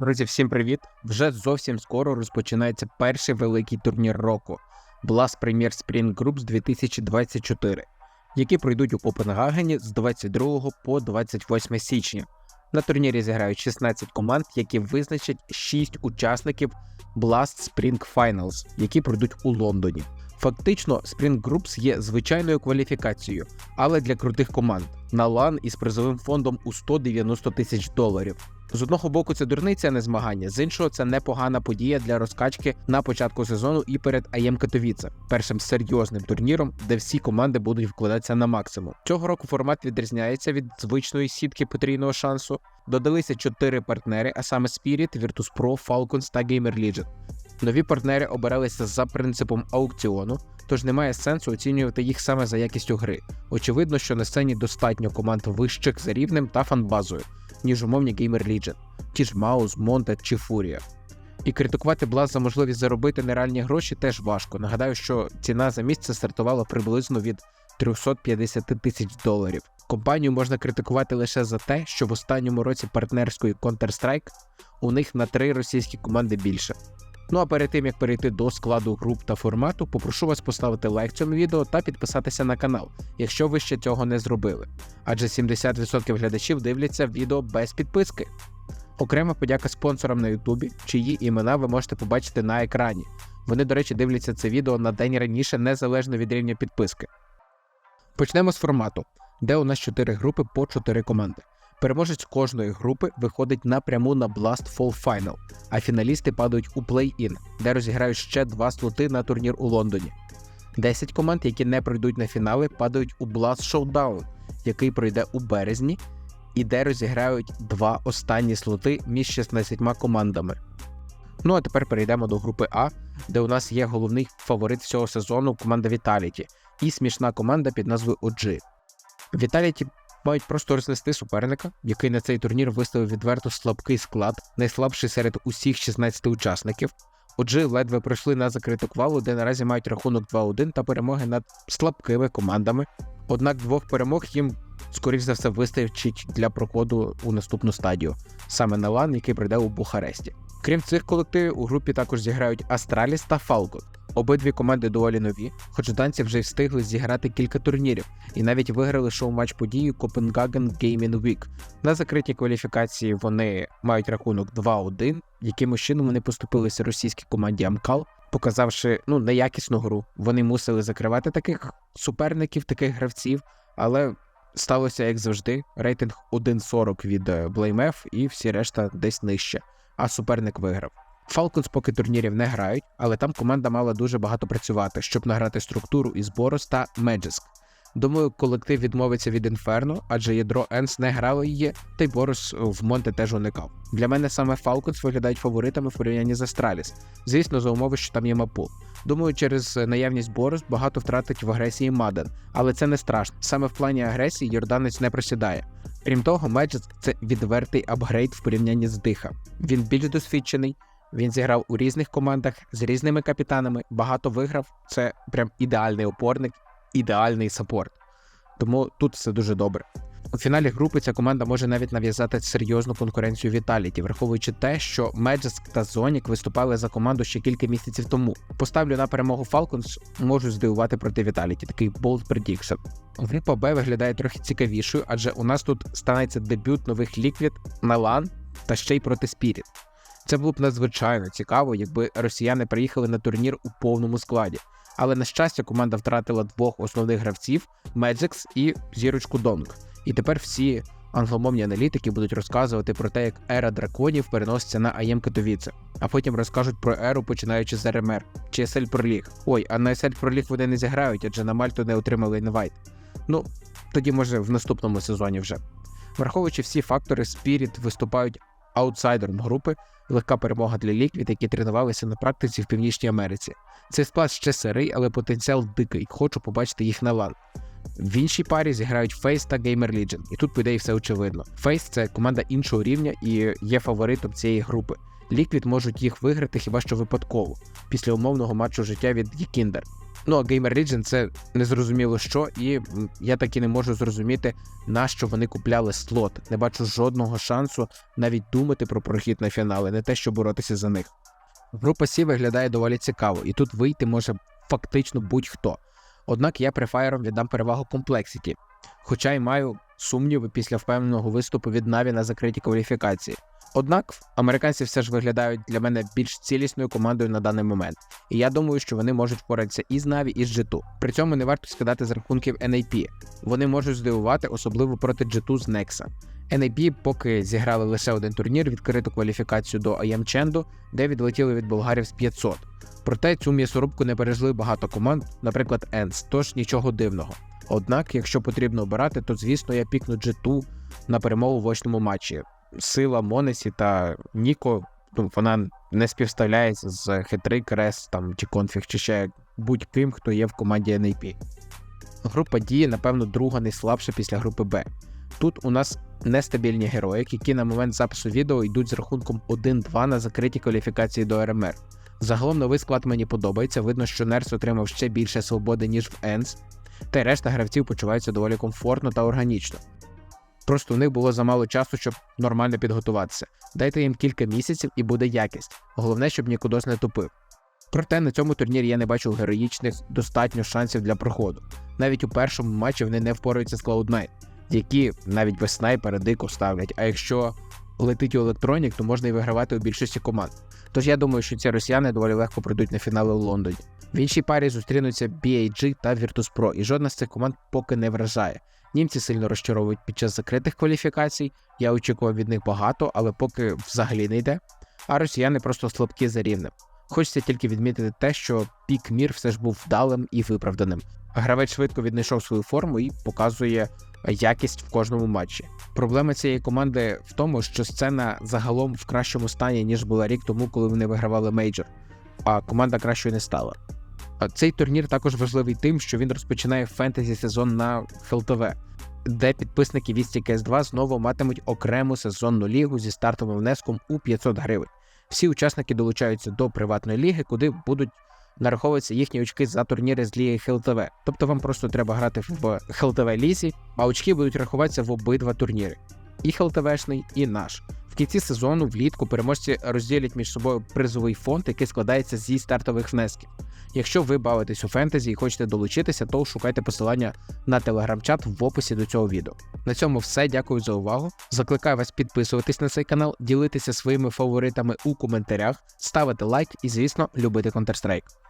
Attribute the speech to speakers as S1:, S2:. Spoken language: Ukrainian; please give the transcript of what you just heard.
S1: Друзі, всім привіт! Вже зовсім скоро розпочинається перший великий турнір року Blast Premier Spring Groups 2024, які пройдуть у Копенгагені з 22 по 28 січня. На турнірі зіграють 16 команд, які визначать 6 учасників Blast Spring Finals, які пройдуть у Лондоні. Фактично, Spring Groups є звичайною кваліфікацією, але для крутих команд на лан із призовим фондом у 190 тисяч доларів. З одного боку, це дурниця, не змагання, з іншого, це непогана подія для розкачки на початку сезону і перед АЄМ Катовіце, першим серйозним турніром, де всі команди будуть вкладатися на максимум. Цього року формат відрізняється від звичної сітки потрійного шансу. Додалися чотири партнери, а саме Spirit, Virtus.pro, Falcons та Gamer Legion. Нові партнери обиралися за принципом аукціону, тож немає сенсу оцінювати їх саме за якістю гри. Очевидно, що на сцені достатньо команд вищих за рівнем та фанбазою, ніж умовні Gamer Legion, ті ж Маус, Монте чи Фурія. І критикувати Блаз за можливість заробити нереальні гроші теж важко. Нагадаю, що ціна за місце стартувала приблизно від 350 тисяч доларів. Компанію можна критикувати лише за те, що в останньому році партнерської Counter-Strike у них на три російські команди більше. Ну а перед тим як перейти до складу груп та формату, попрошу вас поставити лайк цьому відео та підписатися на канал, якщо ви ще цього не зробили. Адже 70% глядачів дивляться відео без підписки. Окрема подяка спонсорам на Ютубі, чиї імена ви можете побачити на екрані. Вони, до речі, дивляться це відео на день раніше, незалежно від рівня підписки. Почнемо з формату, де у нас 4 групи по 4 команди. Переможець кожної групи виходить напряму на Blast Fall Final, а фіналісти падають у плей-ін, де розіграють ще два слоти на турнір у Лондоні. 10 команд, які не пройдуть на фінали, падають у Blast Showdown, який пройде у березні, і де розіграють два останні слоти між 16 командами. Ну а тепер перейдемо до групи А, де у нас є головний фаворит всього сезону команда Vitality і смішна команда під назвою OG. Vitality мають просто рознести суперника, який на цей турнір виставив відверто слабкий склад, найслабший серед усіх 16 учасників. Отже, ледве пройшли на закриту квалу, де наразі мають рахунок 2-1 та перемоги над слабкими командами. Однак двох перемог їм, скоріш за все, вистачить для проходу у наступну стадію, саме на лан, який прийде у Бухаресті. Крім цих колективів, у групі також зіграють Астраліс та Фалкон. Обидві команди доволі нові, хоч данці вже встигли зіграти кілька турнірів і навіть виграли шоу-матч події Copenhagen Gaming Week. На закритій кваліфікації вони мають рахунок 2-1, якимось чином вони поступилися російській команді Амкал, показавши ну неякісну гру. Вони мусили закривати таких суперників, таких гравців, але сталося як завжди. Рейтинг 1.40 від BlameF і всі решта десь нижче. А суперник виграв. Falcons поки турнірів не грають, але там команда мала дуже багато працювати, щоб награти структуру із Борос та Меджиск. Думаю, колектив відмовиться від Інферно, адже ядро Енс не грало її, та й Борос в Монте теж уникав. Для мене саме Falcons виглядають фаворитами в порівнянні з Астраліс. Звісно, за умови, що там є мапул. Думаю, через наявність Борос багато втратить в агресії Маден, але це не страшно. Саме в плані агресії Йорданець не просідає. Крім того, Меджиск це відвертий апгрейд в порівнянні з диха. Він більш досвідчений. Він зіграв у різних командах з різними капітанами, багато виграв. Це прям ідеальний опорник, ідеальний саппорт. Тому тут все дуже добре. У фіналі групи ця команда може навіть нав'язати серйозну конкуренцію Віталіті, враховуючи те, що Меджеск та Зонік виступали за команду ще кілька місяців тому. Поставлю на перемогу Falcons, можу здивувати проти Віталіті, такий bold prediction. Група Б виглядає трохи цікавішою, адже у нас тут станеться дебют нових ліквід на лан та ще й проти Spirit. Це було б надзвичайно цікаво, якби росіяни приїхали на турнір у повному складі. Але на щастя, команда втратила двох основних гравців Меджикс і зірочку Донг. І тепер всі англомовні аналітики будуть розказувати про те, як ера драконів переноситься на АЄМ Катовіце, а потім розкажуть про еру, починаючи з РМР чи СЛ Проліг. Ой, а на СЛ Проліг вони не зіграють, адже на Мальту не отримали інвайт. Ну, тоді може в наступному сезоні вже. Враховуючи всі фактори, Spirit виступають аутсайдером групи, легка перемога для ліквід, які тренувалися на практиці в Північній Америці. Цей склад ще сирий, але потенціал дикий. Хочу побачити їх на лан. В іншій парі зіграють Фейс та Gamer Legion, і тут по ідеї все очевидно. Фейс це команда іншого рівня і є фаворитом цієї групи. Ліквід можуть їх виграти хіба що випадково, після умовного матчу життя від Єкіндер. Ну а Gamer Legion це незрозуміло що, і я таки не можу зрозуміти, на що вони купляли слот. Не бачу жодного шансу навіть думати про прохід на фінали, не те, що боротися за них. Група Сі виглядає доволі цікаво, і тут вийти може фактично будь-хто. Однак я префайром віддам перевагу комплексіті, хоча й маю сумніви після впевненого виступу від Наві на закритій кваліфікації. Однак американці все ж виглядають для мене більш цілісною командою на даний момент, і я думаю, що вони можуть впоратися і з Наві, і з G2. При цьому не варто скидати з рахунків NAP. Вони можуть здивувати, особливо проти G2 з Nexa. NAP поки зіграли лише один турнір, відкриту кваліфікацію до IM Ченду, де відлетіли від болгарів з 500. Проте цю м'ясорубку не пережили багато команд, наприклад, ENS, тож нічого дивного. Однак, якщо потрібно обирати, то звісно я пікну G2 на перемогу в очному матчі. Сила Монесі та Ніко, ну, вона не співставляється з хитрий Крес там чи конфіг, чи ще будь-ким, хто є в команді NAP. Група дії, напевно, друга найслабша після групи Б. Тут у нас нестабільні герої, які на момент запису відео йдуть з рахунком 1-2 на закритій кваліфікації до РМР. Загалом новий склад мені подобається. Видно, що Нерс отримав ще більше свободи, ніж в Енс, та й решта гравців почуваються доволі комфортно та органічно. Просто у них було замало часу, щоб нормально підготуватися. Дайте їм кілька місяців і буде якість. Головне, щоб Нікудос не тупив. Проте на цьому турнірі я не бачив героїчних достатньо шансів для проходу. Навіть у першому матчі вони не впораються з Cloud9, які навіть без снайпера дико ставлять. А якщо летить у електронік, то можна і вигравати у більшості команд. Тож я думаю, що ці росіяни доволі легко пройдуть на фінали у Лондоні. В іншій парі зустрінуться BAG та Virtus.pro, і жодна з цих команд поки не вражає. Німці сильно розчаровують під час закритих кваліфікацій. Я очікував від них багато, але поки взагалі не йде. А росіяни просто слабкі за рівнем. Хочеться тільки відмітити те, що пік мір все ж був вдалим і виправданим. Гравець швидко віднайшов свою форму і показує якість в кожному матчі. Проблема цієї команди в тому, що сцена загалом в кращому стані, ніж була рік тому, коли вони вигравали мейджор, а команда кращою не стала. Цей турнір також важливий тим, що він розпочинає фентезі сезон на ФЛТВ, де підписники Вісті КС 2 знову матимуть окрему сезонну лігу зі стартовим внеском у 500 гривень. Всі учасники долучаються до приватної ліги, куди будуть нараховуватися їхні очки за турніри з ліги ХЛТВ. Тобто вам просто треба грати в ХЛТВ лізі, а очки будуть рахуватися в обидва турніри: і ХЛТВшний, і наш. В кінці сезону влітку переможці розділять між собою призовий фонд, який складається зі стартових внесків. Якщо ви бавитесь у фентезі і хочете долучитися, то шукайте посилання на телеграм-чат в описі до цього відео. На цьому все. Дякую за увагу. Закликаю вас підписуватись на цей канал, ділитися своїми фаворитами у коментарях, ставити лайк і, звісно, любити Counter-Strike.